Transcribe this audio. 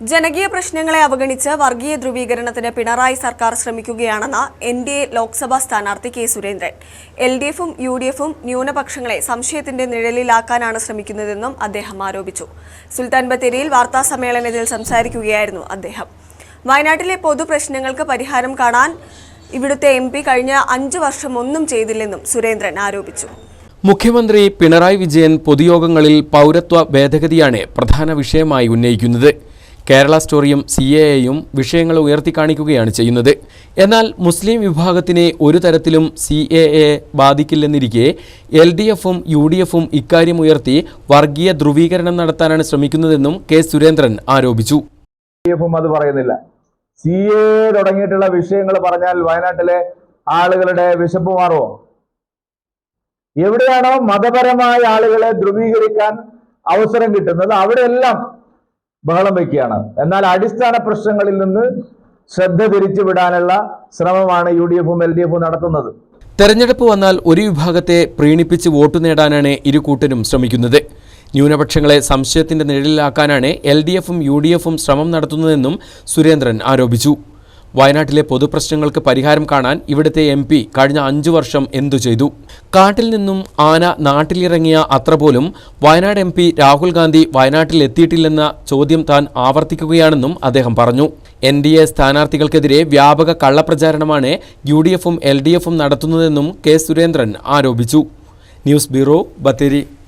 ജനകീയ പ്രശ്നങ്ങളെ അവഗണിച്ച് വർഗീയ ധ്രുവീകരണത്തിന് പിണറായി സർക്കാർ ശ്രമിക്കുകയാണെന്ന് എൻ ഡി എ ലോക്സഭാ സ്ഥാനാർത്ഥി കെ സുരേന്ദ്രൻ. എൽ ഡി എഫും യു ഡി എഫും ന്യൂനപക്ഷങ്ങളെ സംശയത്തിന്റെ നിഴലിലാക്കാനാണ് ശ്രമിക്കുന്നതെന്നും അദ്ദേഹം ആരോപിച്ചു. സുൽത്താൻ ബത്തേരിയിൽ വാർത്താ സമ്മേളനത്തിൽ സംസാരിക്കുകയായിരുന്നു അദ്ദേഹം. വയനാട്ടിലെ പൊതുപ്രശ്നങ്ങൾക്ക് പരിഹാരം കാണാൻ ഇവിടുത്തെ എം പി കഴിഞ്ഞ അഞ്ചു വർഷം ഒന്നും ചെയ്തില്ലെന്നും സുരേന്ദ്രൻ ആരോപിച്ചു. മുഖ്യമന്ത്രി പിണറായി വിജയൻ പൊതുയോഗങ്ങളിൽ പൗരത്വ ഭേദഗതിയാണ് പ്രധാന വിഷയമായി ഉന്നയിക്കുന്നത്. കേരള സ്റ്റോറിയും സി എ എയും വിഷയങ്ങൾ ഉയർത്തിക്കാണിക്കുകയാണ് ചെയ്യുന്നത്. എന്നാൽ മുസ്ലിം വിഭാഗത്തിനെ ഒരു തരത്തിലും സി എ എ ബാധിക്കില്ലെന്നിരിക്കെ എൽ ഡി എഫും യു ഡി എഫും ഇക്കാര്യം ഉയർത്തി വർഗീയ ധ്രുവീകരണം നടത്താനാണ് ശ്രമിക്കുന്നതെന്നും കെ സുരേന്ദ്രൻ ആരോപിച്ചു. അത് പറയുന്നില്ല. സി എ തുടങ്ങിയിട്ടുള്ള വിഷയങ്ങൾ പറഞ്ഞാൽ വയനാട്ടിലെ ആളുകളുടെ വിശപ്പ് മാറുമോ? എവിടെയാണോ മതപരമായ ആളുകളെ ധ്രുവീകരിക്കാൻ അവസരം കിട്ടുന്നത് അവിടെയെല്ലാം ബഹളം വയ്ക്കുകയാണ്. എന്നാൽ അടിസ്ഥാന പ്രശ്നങ്ങളിൽ നിന്ന് ശ്രദ്ധ തിരിച്ചു വിടാനുള്ള ശ്രമമാണ് യു ഡി എഫും എൽ ഡി എഫും നടത്തുന്നത്. തെരഞ്ഞെടുപ്പ് വന്നാൽ ഒരു വിഭാഗത്തെ പ്രീണിപ്പിച്ച് വോട്ട് നേടാനാണ് ഇരു കൂട്ടരും ശ്രമിക്കുന്നത്. ന്യൂനപക്ഷങ്ങളെ സംശയത്തിന്റെ നിഴലിലാക്കാനാണ് എൽ ഡി എഫും യു ഡി എഫും ശ്രമം നടത്തുന്നതെന്നും സുരേന്ദ്രൻ ആരോപിച്ചു. വയനാട്ടിലെ പൊതുപ്രശ്നങ്ങൾക്ക് പരിഹാരം കാണാൻ ഇവിടുത്തെ എം പി കഴിഞ്ഞ അഞ്ചു വർഷം എന്തു ചെയ്തു? കാട്ടിൽ നിന്നും ആന നാട്ടിലിറങ്ങിയ അത്ര പോലും വയനാട് എം പി രാഹുൽ ഗാന്ധി വയനാട്ടിൽ എത്തിയിട്ടില്ലെന്ന ചോദ്യം താൻ ആവർത്തിക്കുകയാണെന്നും അദ്ദേഹം പറഞ്ഞു. എൻ ഡി എ സ്ഥാനാർത്ഥികൾക്കെതിരെ വ്യാപക കള്ളപ്രചാരണമാണ് യു ഡി എഫും എൽ ഡി എഫും നടത്തുന്നതെന്നും കെ സുരേന്ദ്രൻ ആരോപിച്ചു. News bureau Bathery.